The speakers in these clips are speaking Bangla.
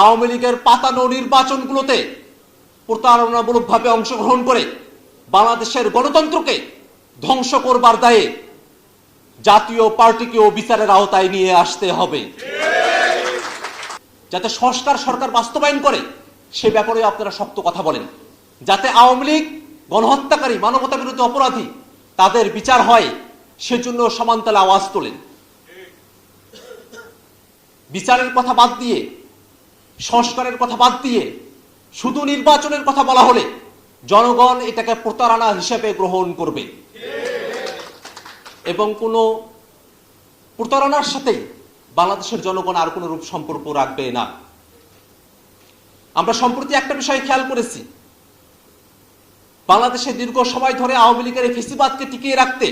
আওয়ামী লীগের পাতানো নির্বাচনগুলোতে প্রতারণামূলকভাবে অংশগ্রহণ করে বাংলাদেশের গণতন্ত্রকে ধ্বংস করবার দায়ে জাতীয় পার্টিকেও বিচারের আওতায় নিয়ে আসতে হবে। যাতে সংস্কার সরকার বাস্তবায়ন করে, সে ব্যাপারে আপনারা শক্ত কথা বলেন। যাতে আওয়ামী লীগ গণহত্যাকারী মানবতা বিরোধী অপরাধী তাদের বিচার হয়, সেজন্য সমান্তলে আওয়াজ তোলেন। বিচারের কথা বাদ দিয়ে সংস্কারের কথা বাদ দিয়ে শুধু নির্বাচনের কথা বলা হলে জনগণ এটাকে প্রতারণা হিসেবে গ্রহণ করবে। এবং কোনো প্রতারণার সাথে বাংলাদেশের জনগণ আর কোনো রূপ সম্পর্ক রাখবে না। আমরা সম্প্রতি একটা বিষয় খেয়াল করেছি। বাংলাদেশে দীর্ঘ সময় ধরে আওয়ামী লীগের এই ফেসিবাদকে টিকিয়ে রাখতে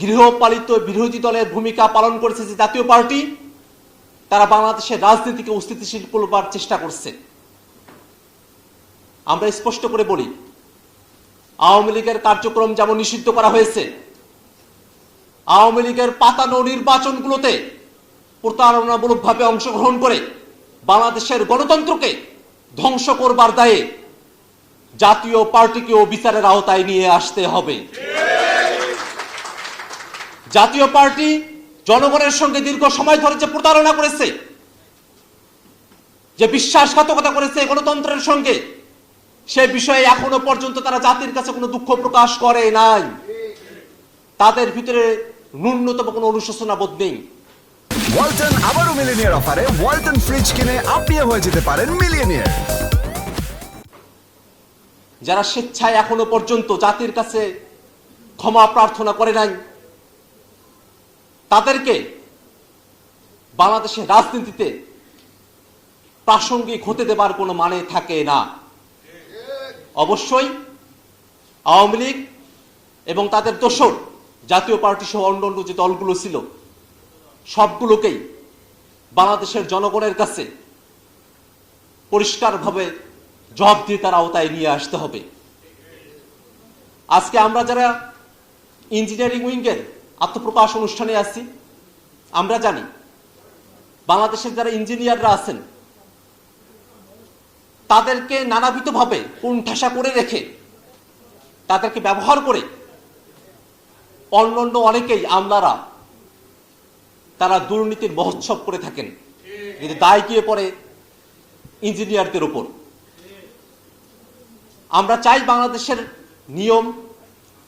গৃহপালিত বিরোধী দলের ভূমিকা পালন করেছে যে জাতীয় পার্টি। তারা বাংলাদেশের রাজনীতিকে অস্থিতিশীল করবার চেষ্টা করছে। আমরা স্পষ্ট করে বলি, আওয়ামী লীগের কার্যক্রম যেমন নিষিদ্ধ করা হয়েছে, আওয়ামী লীগের পাতানো নির্বাচনগুলোতে প্রতারণামূলকভাবে অংশগ্রহণ করে বাংলাদেশের গণতন্ত্রকে ধ্বংস করবার দায়ে জাতীয় পার্টিকেও বিচারের আওতায় নিয়ে আসতে হবে। জাতীয় পার্টি জনগণের সঙ্গে দীর্ঘ সময় ধরে যে প্রতারণা করেছে যে বিশ্বাসঘাতকতা করেছে গণতন্ত্রের সঙ্গে সে বিষয়ে এখনও পর্যন্ত তারা জাতির কাছে কোনো দুঃখ প্রকাশ করে নাই। তাদের ভিতরে ন্যূনতম কোনো অনুশোচনা বোধ নেই। ওয়ালটন আবারও মিলিনিয়ার অফারে। ওয়ালটন ফ্রিজ কিনে আপনিও হয়ে যেতে পারেন মিলিয়নিয়ার। যারা স্বেচ্ছায় এখনও পর্যন্ত জাতির কাছে ক্ষমা প্রার্থনা করে নাই তাদেরকে বাংলাদেশের রাজনীতিতে প্রাসঙ্গিক হতে দেবার কোনো মানে থাকে না। অবশ্যই আওয়ামী লীগ এবং তাদের দোসর জাতীয় পার্টি সহ অন্যান্য যে দলগুলো ছিল, সবগুলোকেই বাংলাদেশের জনগণের কাছে পরিষ্কারভাবে জবাবদিহিতার আওতায় নিয়ে আসতে হবে। আজকে আমরা যারা ইঞ্জিনিয়ারিং উইংয়ের আত্মপ্রকাশ অনুষ্ঠানে আছি। আমরা জানি, বাংলাদেশের যারা ইঞ্জিনিয়াররা আছেন, তাদেরকে নানাবিধভাবে কোণঠাসা করে রেখে, তাদেরকে ব্যবহার করে অন্যান্য অনেকেই আমলারা তারা দুর্নীতির মহোৎসব করে থাকেন। কিন্তু দায় গিয়ে পড়ে ইঞ্জিনিয়ারদের উপর। আমরা চাই বাংলাদেশের নিয়ম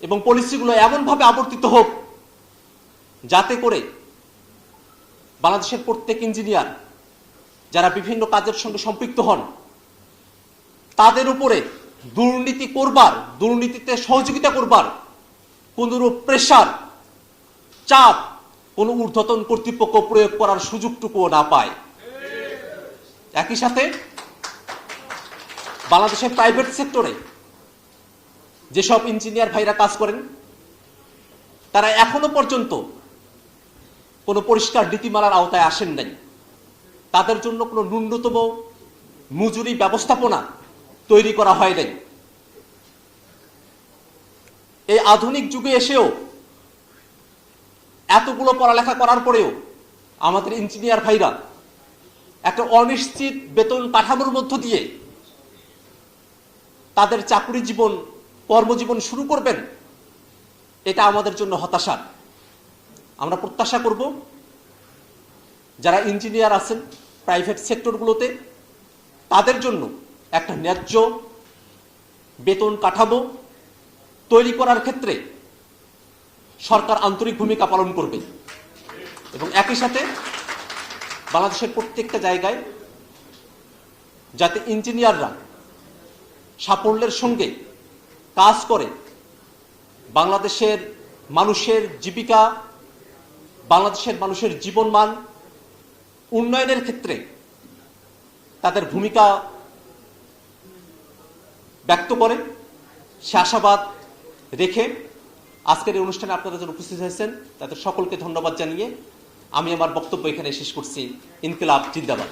এবং পলিসিগুলো এমনভাবে আবর্তিত হোক যাতে করে বাংলাদেশের প্রত্যেক ইঞ্জিনিয়ার যারা বিভিন্ন কাজের সঙ্গে সম্পৃক্ত হন, তাদের উপরে দুর্নীতি করবার, দুর্নীতিতে সহযোগিতা করবার কোনরূপ প্রেশার চাপ, কোনো ঊর্ধ্বতন কর্তৃপক্ষ প্রয়োগ করার সুযোগটুকুও না পায়। একই সাথে বাংলাদেশের প্রাইভেট সেক্টরে যেসব ইঞ্জিনিয়ার ভাইরা কাজ করেন, তারা এখনও পর্যন্ত কোনো পরিষ্কার নীতিমালার আওতায় আসেন নাই। তাদের জন্য কোনো ন্যূনতম মজুরি ব্যবস্থাপনা তৈরি করা হয় নাই। এই আধুনিক যুগে এসেও এতগুলো পড়ালেখা করার পরেও আমাদের ইঞ্জিনিয়ার ভাইরা একটা অনিশ্চিত বেতন কাঠামোর মধ্য দিয়ে তাদের চাকরি জীবন, কর্মজীবন শুরু করবেন, এটা আমাদের জন্য হতাশার। আমরা প্রত্যাশা করব যারা ইঞ্জিনিয়ার আছেন প্রাইভেট সেক্টরগুলোতে তাদের জন্য একটা ন্যায্য বেতন কাঠামো তৈরি করার ক্ষেত্রে সরকার আন্তরিক ভূমিকা পালন করবে। এবং একই সাথে বাংলাদেশের প্রত্যেকটা জায়গায় যাতে ইঞ্জিনিয়াররা সাফল্যের সঙ্গে কাজ করে, বাংলাদেশের মানুষের জীবিকা বাংলাদেশের মানুষের জীবনমান উন্নয়নের ক্ষেত্রে তাদের ভূমিকা ব্যক্ত করে, সে আশাবাদ রেখে আজকের এই অনুষ্ঠানে আপনারা যারা উপস্থিত হয়েছেন, তাদের সকলকে ধন্যবাদ জানিয়ে আমি আমার বক্তব্য এখানে শেষ করছি। ইনকিলাব, জিন্দাবাদ।